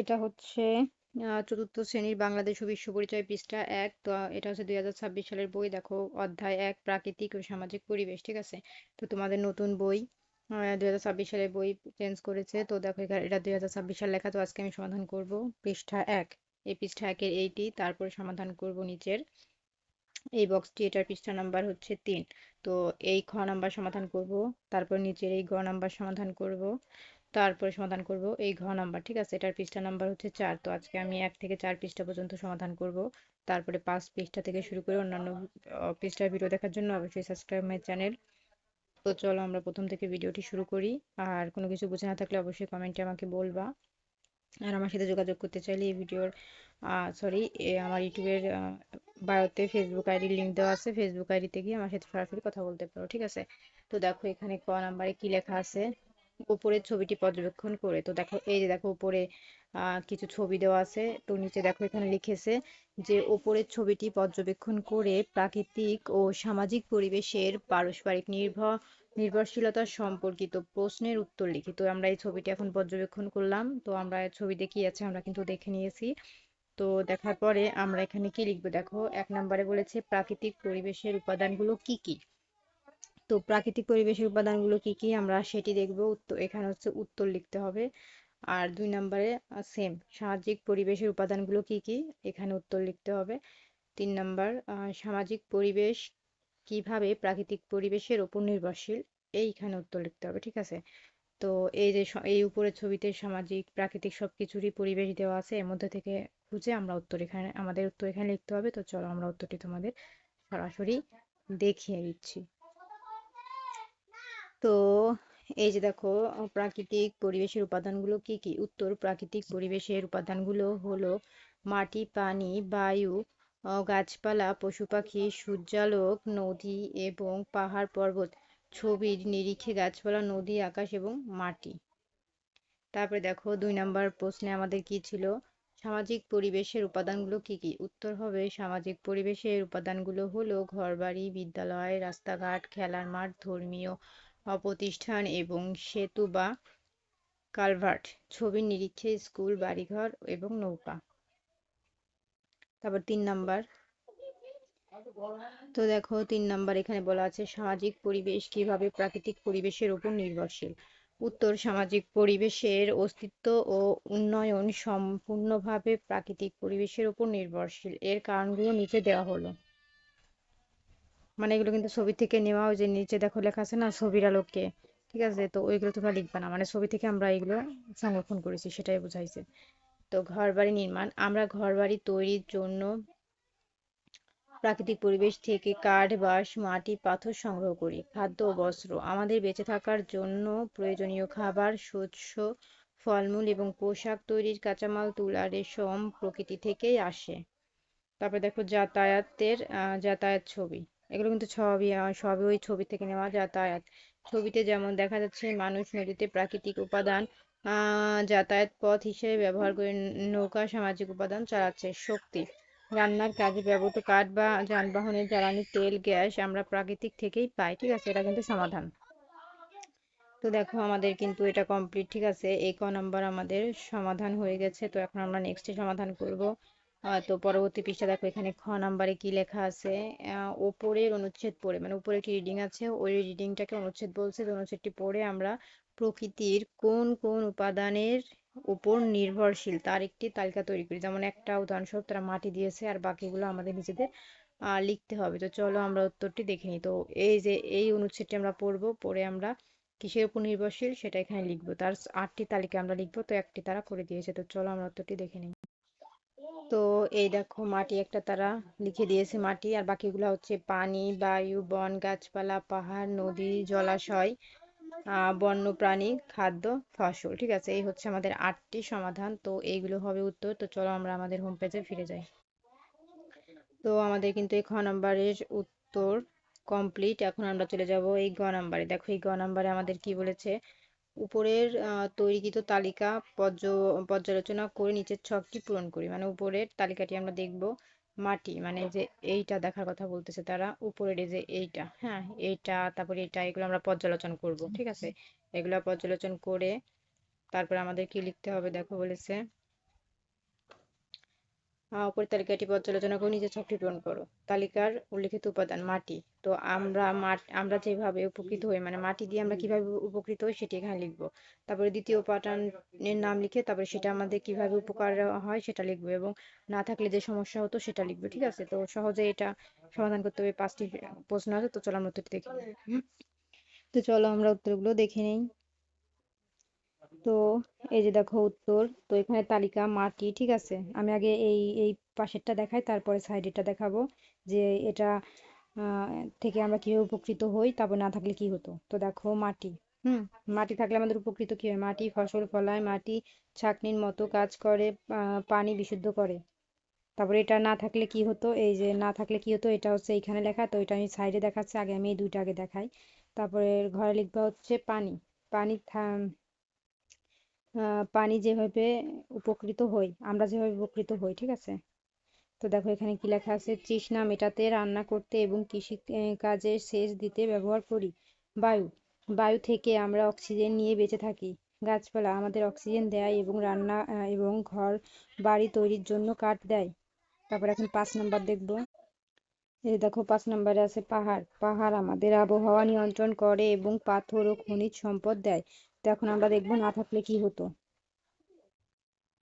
এটা হচ্ছে চতুর্থ শ্রেণির বাংলাদেশ ও বিশ্ব পরিচয় পৃষ্ঠা এক। তো, এটা হচ্ছে দুই হাজার ছাব্বিশ সালের বই। দেখো, অধ্যায় এক, প্রাকৃতিক ও সামাজিক পরিবেশ, ঠিক আছে? তো তোমাদের নতুন বই দুই হাজার ছাব্বিশ সালের বই চেঞ্জ করেছে। তো দেখো এখানে এটা দুই হাজার ছাব্বিশ সাল লেখা। তো আজকে আমি সমাধান করব পৃষ্ঠা এক। এই পৃষ্ঠা একের এইটি, তারপরে সমাধান করব নিচের। এই বক্সটি, এটার পৃষ্ঠা নাম্বার হচ্ছে তিন। তো এই খ নাম্বার সমাধান করব, তারপর নিচের এই গ নাম্বার সমাধান করব। তারপরে সমাধান করব এই ঘ নাম্বার, ঠিক আছে? এটার পৃষ্ঠা নাম্বার হচ্ছে চার। তো আজকে আমি এক থেকে চার পৃষ্ঠা পর্যন্ত সমাধান করব। তারপরে পাঁচ পৃষ্ঠা থেকে শুরু করে অন্যান্য পৃষ্ঠার ভিডিও দেখার জন্য অবশ্যই সাবস্ক্রাইব মাই চ্যানেল তো চলো আমরা প্রথম থেকে ভিডিওটি শুরু করি। আর কোনো কিছু বুঝে না থাকলে অবশ্যই কমেন্টে আমাকে বলবা। আর আমার সাথে যোগাযোগ করতে চাইলে এই ভিডিওর সরি আমার ইউটিউবের বায়োতে ফেসবুক আইডির লিঙ্ক দেওয়া আছে। ফেসবুক আইডিতে গিয়ে আমার সাথে সরাসরি কথা বলতে পারো, ঠিক আছে? তো দেখো এখানে ক নাম্বারে কি লেখা আছে? উপরের ছবিটি পর্যবেক্ষণ করে। তো দেখো, এই যে দেখো উপরে কিছু ছবি দেওয়া আছে। তো নিচে দেখো এখানে লিখেছে যে, উপরের ছবিটি পর্যবেক্ষণ করে প্রাকৃতিক ও সামাজিক পরিবেশের পারস্পরিক নির্ভর, নির্ভরশীলতা সম্পর্কিত প্রশ্নের উত্তর লিখি। তো আমরা এই ছবিটি এখন পর্যবেক্ষণ করলাম। তো আমরা ছবিতে কি আছে, আমরা কিন্তু দেখে নিয়েছি। তো দেখার পরে আমরা এখানে কি লিখব? দেখো, এক নম্বরে বলেছে, প্রাকৃতিক পরিবেশের উপাদানগুলো কি কি? তো প্রাকৃতিক পরিবেশের উপাদানগুলো কি কি? আমরা সেটি দেখব। উত্তর, এখানে হচ্ছে উত্তর লিখতে হবে। আর দুই নম্বরে সেম সামাজিক পরিবেশের উপাদানগুলো কি কি? এখানে উত্তর লিখতে হবে। তিন নম্বর সামাজিক পরিবেশ কীভাবে প্রাকৃতিক পরিবেশের উপর নির্ভরশীল? এইখানে উত্তর লিখতে হবে, ঠিক আছে? তো এই যে এই উপরের ছবিতে সামাজিক, প্রাকৃতিক সব কিছুরই পরিবেশ দেওয়া আছে, এর মধ্যে থেকে খুঁজে আমরা উত্তর এখানে, আমাদের উত্তর এখানে লিখতে হবে। তো চলো আমরা উত্তরটি তোমাদের সরাসরি দেখিয়ে দিচ্ছি। তো এই যে দেখো প্রাকৃতিক পরিবেশের উপাদানগুলো কি কি? উত্তর, প্রাকৃতিক পরিবেশের উপাদানগুলো হলো মাটি, পানি, বায়ু গাছপালা পশু পাখি সূর্যালোক, নদী এবং পাহাড় পর্বত, ছবির নিরিখে গাছপালা, নদী, আকাশ এবং মাটি। তারপরে দেখো, দুই নাম্বার প্রশ্নে আমাদের কি ছিল? সামাজিক পরিবেশের উপাদানগুলো কি কি? উত্তর হবে, সামাজিক পরিবেশের উপাদানগুলো হলো ঘরবাড়ি, বিদ্যালয়, রাস্তাঘাট, খেলার মাঠ, ধর্মীয় প্রতিষ্ঠান এবং সেতু বা কালভার্ট ছবির নিরিখে স্কুল, বাড়িঘর এবং নৌকা। তারপর তিন নাম্বার। তো দেখো, তিন নাম্বার এখানে বলা আছে, সামাজিক পরিবেশ কীভাবে প্রাকৃতিক পরিবেশের উপর নির্ভরশীল? উত্তর, সামাজিক পরিবেশের অস্তিত্ব ও উন্নয়ন সম্পূর্ণভাবে প্রাকৃতিক পরিবেশের উপর নির্ভরশীল। এর কারণগুলো নিচে দেওয়া হলো। মানে এগুলো কিন্তু ছবি থেকে নেওয়া ওই যে নিচে দেখো লেখা আছে না, ছবির আলোকে, ঠিক আছে? তো ওইগুলো তোমরা লিখবে না মানে ছবি থেকে আমরা এগুলো সংরক্ষণ করেছি, সেটাই বোঝাইছে। তো ঘর বাড়ি নির্মাণ, আমরা ঘর বাড়ি তৈরির জন্য প্রাকৃতিক পরিবেশ থেকে কাঠ, বাঁশ, মাটি, পাথর সংগ্রহ করি, খাদ্য ও বস্ত্র। আমাদের বেঁচে থাকার জন্য প্রয়োজনীয় খাবার, শস্য, ফলমূল এবং পোশাক তৈরির কাঁচামাল তুলা রেশম প্রকৃতি থেকেই আসে। তারপরে দেখো যাতায়াতের যাতায়াত ছবি। এগুলো কিন্তু সবই সবই ওই ছবি থেকে নেওয়া যাতায়াত। ছবিতে যেমন দেখা যাচ্ছে, মানুষ নদীতে প্রাকৃতিক উপাদান যাতায়াত পথ হিসেবে ব্যবহার করে নৌকা সামাজিক উপাদান চালাচ্ছে, শক্তি। রান্নার কাজে ব্যবহৃত কাঠ বা যানবাহনের জ্বালানি, তেল, গ্যাস আমরা প্রাকৃতিক থেকেই পাই, ঠিক আছে? এটা কিন্তু সমাধান। তো দেখো, আমাদের কিন্তু এটা কমপ্লিট ঠিক আছে? এই ক নাম্বার আমাদের সমাধান হয়ে গেছে, তো এখন আমরা নেক্সটে সমাধান করব। তো পরবর্তী পৃষ্ঠা দেখো, এখানে খ নাম্বারে কি লেখা আছে? ওপরের অনুচ্ছেদ পড়ে মানে উপরে একটি রিডিং আছে? ওই রিডিংটাকে অনুচ্ছেদ বলছে অনুচ্ছেদটি পড়ে আমরা প্রকৃতির কোন কোন উপাদানের উপর নির্ভরশীল, তার একটি তালিকা তৈরি করি। যেমন একটা উদাহরণস্বরূপ তারা মাটি দিয়েছে আর বাকিগুলো আমাদের নিজেদের লিখতে হবে। তো চলো আমরা উত্তরটি দেখে নিই। তো এই যে, এই অনুচ্ছেদটি আমরা পড়ব, পড়ে আমরা কিসের উপর নির্ভরশীল সেটা এখানে লিখব। তার আটটি তালিকা আমরা লিখব, তো একটি তারা করে দিয়েছে। তো চলো আমরা উত্তরটি দেখে নিই। তো এই দেখো মাটি একটা তারা লিখে দিয়েছে মাটি, আর বাকিগুলো হচ্ছে পানি, বায়ু, বন, গাছপালা, পাহাড়, নদী, জলাশয় বন্যপ্রাণী, খাদ্য, ফসল, ঠিক আছে? এই হচ্ছে আমাদের আটটি সমাধান, তো এইগুলো হবে উত্তর। তো চলো আমরা আমাদের হোম পেজে ফিরে যাই। তো আমাদের কিন্তু এই খ নম্বরের উত্তর কমপ্লিট এখন আমরা চলে যাব এই গ নাম্বারে। দেখো এই গ নাম্বারে আমাদের কি বলেছে? উপরের তৈরিকৃত তালিকা পর্য, পর্যালোচনা করে নিচের ছকটি পূরণ করি। মানে উপরের তালিকাটি আমরা দেখব মাটি মানে যে এইটা দেখার কথা বলতেছে তারা, উপরের যে এইটা হ্যাঁ এইটা, তারপরে এটা, এগুলো আমরা পর্যালোচনা করব, ঠিক আছে? এগুলো পর্যালোচনা করে তারপর আমাদের কি লিখতে হবে? দেখো বলেছে উপরের তালিকাটি পর্যালোচনা করে নিজের ছকটি পূরণ করো। তালিকার উল্লেখিত উপাদান মাটি। তো আমরা আমরা যেভাবে উপকৃত হই মানে মাটি দিয়ে আমরা কীভাবে উপকৃত হই সেটি এখানে লিখব। তারপরে দ্বিতীয় উপাদানের নাম লিখে তারপরে সেটা আমাদের কীভাবে উপকার হয় সেটা লিখব এবং না থাকলে যে সমস্যা হতো সেটা লিখব, ঠিক আছে? তো সহজে এটা সমাধান করতে হবে। পাঁচটি প্রশ্ন আছে, তো চলো আমরা উত্তরটি দেখি তো চলো আমরা উত্তরগুলো দেখে নেই। তো এই যে দেখো উত্তর, তো এখানে তালিকা মাটি ঠিক আছে? আমি আগে এই এই পাশেরটা দেখাই, তারপরে সাইডেরটা দেখাবো যে এটা থেকে আমরা কীভাবে উপকৃত হই, তারপর না থাকলে কি হতো? তো দেখো মাটি, হুম? মাটি থাকলে আমাদের উপকৃত কি হয়? মাটি, ফসল ফলায় মাটি, ছাঁকনির মতো কাজ করে পানি বিশুদ্ধ করে। তারপরে এটা না থাকলে কি হতো? এই যে না থাকলে কি হতো? এটা হচ্ছে এইখানে লেখা, তো এটা আমি সাইডে দেখাচ্ছি, আগে আমি এই দুইটা আগে দেখাই। তারপরে ঘরে লিখবা হচ্ছে পানি পানি পানি যেভাবে উপকৃত হই, আমরা যেভাবে উপকৃত হই, ঠিক আছে? তো দেখো এখানে কি লেখা আছে, তৃষ্ণা মেটাতে, রান্না করতে এবং কৃষি কাজে সেচ দিতে ব্যবহার করি। বায়ু বায়ু থেকে আমরা অক্সিজেন নিয়ে বেঁচে থাকি। গাছপালা আমাদের অক্সিজেন দেয় এবং রান্না এবং ঘর, বাড়ি তৈরির জন্য কাঠ দেয়। তারপর এখন পাঁচ নাম্বার দেখব। এই দেখো পাঁচ নাম্বারে আছে পাহাড়। পাহাড় আমাদের আবহাওয়া নিয়ন্ত্রণ করে এবং পাথর ও খনিজ সম্পদ দেয়। তো এখন আমরা দেখব না থাকলে কি হতো।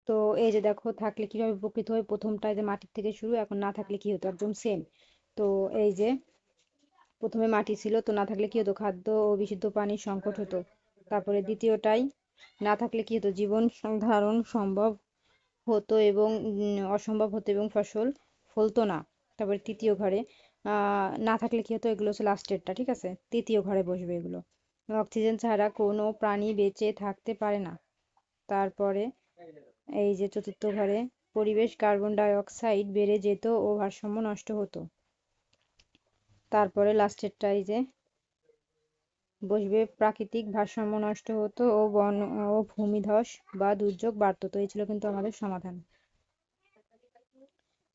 তো এই যে দেখো, থাকলে কীভাবে উপকৃত হয়? প্রথমটা যে মাটির থেকে শুরু, এখন না থাকলে কি হতো? একদম সেম তো এই যে প্রথমে মাটি ছিল, তো না থাকলে কি হতো? খাদ্য ও বিশুদ্ধ পানির সংকট হতো। তারপরে দ্বিতীয়টাই, না থাকলে কি হতো? জীবন ধারণ সম্ভব হতো এবং অসম্ভব হতো এবং ফসল ফলতো না। তারপরে তৃতীয় ঘরে না থাকলে কি হতো? এগুলো হচ্ছে লাস্টেরটা ঠিক আছে? তৃতীয় ঘরে বসবে এগুলো। অক্সিজেন ছাড়া কোনো প্রাণী বেঁচে থাকতে পারে না। তারপরে এই যে চতুর্থ ঘরে পরিবেশ কার্বন ডাই অক্সাইড বেড়ে যেত ও ভারসাম্য নষ্ট হতো। তারপরে লাস্টেরটা এই যে বসবে, প্রাকৃতিক ভারসাম্য নষ্ট হতো ও বন ও ভূমিধস বা দুর্যোগ বাড়তো। তো এই ছিল কিন্তু আমাদের সমাধান।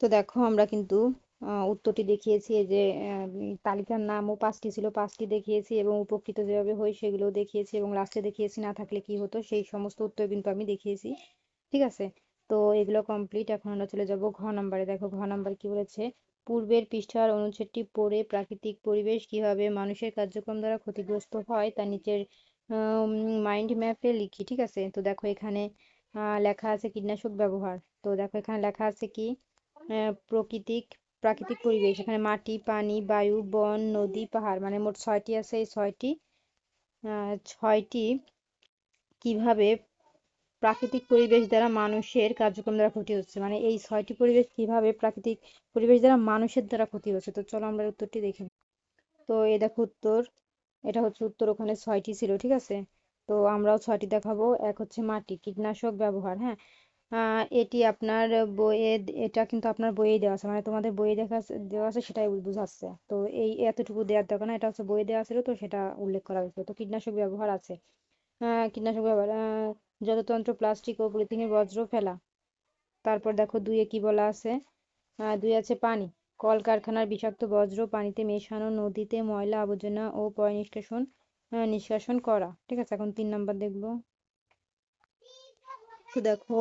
তো দেখো আমরা কিন্তু উত্তরটি দেখিয়েছি যে তালিকার নামও পাঁচটি ছিল, পাঁচটি দেখিয়েছি এবং উপকৃত যেভাবে হই সেগুলো দেখিয়েছি এবং লাস্টে দেখিয়েছি, না থাকলে কি হতো? সেই সমস্ত উত্তর কিন্তু আমি দেখিয়েছি। ঠিক আছে? তো এগুলো কমপ্লিট এখন আমরা চলে যাব ঘ নাম্বারে। দেখো, ঘ নাম্বার কি বলেছে? পূর্বের পৃষ্ঠার অনুচ্ছেদটি পড়ে প্রাকৃতিক পরিবেশ কীভাবে মানুষের কার্যক্রম দ্বারা ক্ষতিগ্রস্ত হয় তা নিচের মাইন্ড ম্যাপে লিখি। ঠিক আছে? তো দেখো এখানে লেখা আছে কীটনাশক ব্যবহার। তো দেখো এখানে লেখা আছে কি? প্রকৃতিক প্রাকৃতিক পরিবেশ। এখানে মাটি, পানি, বায়ু, বন, নদী, পাহাড় মানে মোট ছয়টি আছে এই ছয়টি। ছয়টি কীভাবে প্রাকৃতিক পরিবেশ দ্বারা মানুষের কার্যক্রম দ্বারা ক্ষতি হচ্ছে? মানে এই ছয়টি পরিবেশ কীভাবে প্রাকৃতিক পরিবেশ দ্বারা মানুষের দ্বারা ক্ষতি হচ্ছে? তো চলো আমরা উত্তরটি দেখি তো এই দেখো উত্তর। এটা হচ্ছে উত্তর, ওখানে ছয়টি ছিল, ঠিক আছে? তো আমরাও ছয়টি দেখাবো। এক হচ্ছে মাটি, কীটনাশক ব্যবহার হ্যাঁ? এটি আপনার বইয়ে, এটা কিন্তু আপনার বইয়ে দেওয়া আছে। মানে তোমাদের বইয়ে দেখা দেওয়া আছে সেটাই বুঝাচ্ছে। তো এই এতটুকু দেওয়ার দরকার না, এটা হচ্ছে বইয়ে দেওয়া ছিল, তো সেটা উল্লেখ করা হয়েছে তো কীটনাশক ব্যবহার আছে। কীটনাশক ব্যবহার যততন্ত্র প্লাস্টিক ও পলিথিনের বজ্র ফেলা। তারপর দেখো দুইয়ে কি বলা আছে? দুই আছে পানি। কলকারখানার বিষাক্ত বজ্র পানিতে মেশানো, নদীতে ময়লা, আবর্জনা ও পয় নিষ্কাশন নিষ্কাশন করা। ঠিক আছে, এখন তিন নাম্বার দেখব। তো দেখো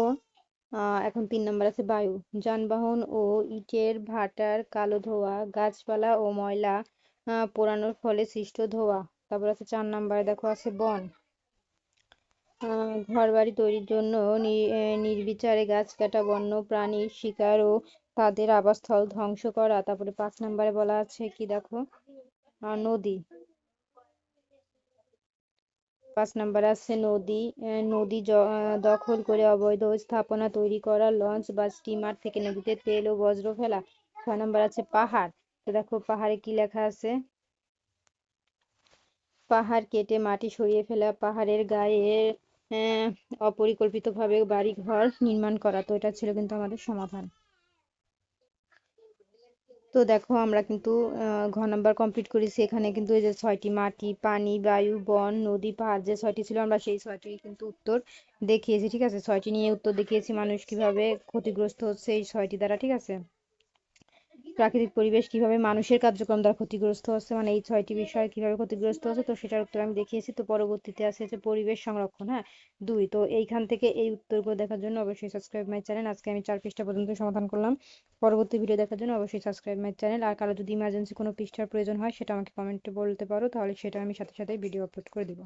এখন তিন নাম্বার আছে বায়ু। যানবাহন ও ইটের ভাটার কালো ধোঁয়া, গাছপালা ও ময়লা পোড়ানোর ফলে সৃষ্ট ধোঁয়া। তারপর আছে চার নাম্বারে দেখো আছে বন। ঘরবাড়ি তৈরির জন্য নির্বিচারে গাছ কাটা, বন্য প্রাণীর শিকার ও তাদের আবাসস্থল ধ্বংস করা। তারপরে পাঁচ নাম্বারে বলা আছে কি দেখো? নদী। পাঁচ নাম্বার আছে নদী নদী দখল করে অবৈধ স্থাপনা তৈরি করা, লঞ্চ বা স্টিমার থেকে নদীতে তেল ও বজ্র ফেলা। ছয় নাম্বার আছে পাহাড়। তো দেখো পাহাড়ে কি লেখা আছে? পাহাড় কেটে মাটি সরিয়ে ফেলা, পাহাড়ের গায়ে অপরিকল্পিতভাবে বাড়ি ঘর নির্মাণ করা। তো এটা ছিল কিন্তু আমাদের সমাধান। তো দেখো আমরা কিন্তু ঘ নাম্বার কমপ্লিট করেছি। এখানে কিন্তু এই যে ছয়টি মাটি, পানি, বায়ু, বন, নদী, পাহাড় যে ছয়টি ছিল আমরা সেই ছয়টি কিন্তু উত্তর দেখিয়েছি, ঠিক আছে? ছয়টি নিয়ে উত্তর দেখিয়েছি মানুষ কীভাবে ক্ষতিগ্রস্ত হচ্ছে এই ছয়টি দ্বারা, ঠিক আছে? প্রাকৃতিক পরিবেশ কীভাবে মানুষের কার্যক্রম দ্বারা ক্ষতিগ্রস্ত হচ্ছে মানে এই ছয়টি বিষয় কীভাবে ক্ষতিগ্রস্ত হচ্ছে, তো সেটার উত্তর আমি দেখিয়েছি। তো পরবর্তীতে আছে যে পরিবেশ সংরক্ষণ হ্যাঁ? দুই, তো এইখান থেকে এই উত্তরগুলো দেখার জন্য অবশ্যই সাবস্ক্রাইব মাই চ্যানেল আজকে আমি চার পৃষ্ঠা পর্যন্ত সমাধান করলাম। পরবর্তী ভিডিও দেখার জন্য অবশ্যই সাবস্ক্রাইব মাই চ্যানেল আর কারও যদি ইমার্জেন্সি কোনো পৃষ্ঠার প্রয়োজন হয়, সেটা আমাকে কমেন্টে বলতে পারো। তাহলে সেটা আমি সাথে সাথে ভিডিও আপলোড করে দিব।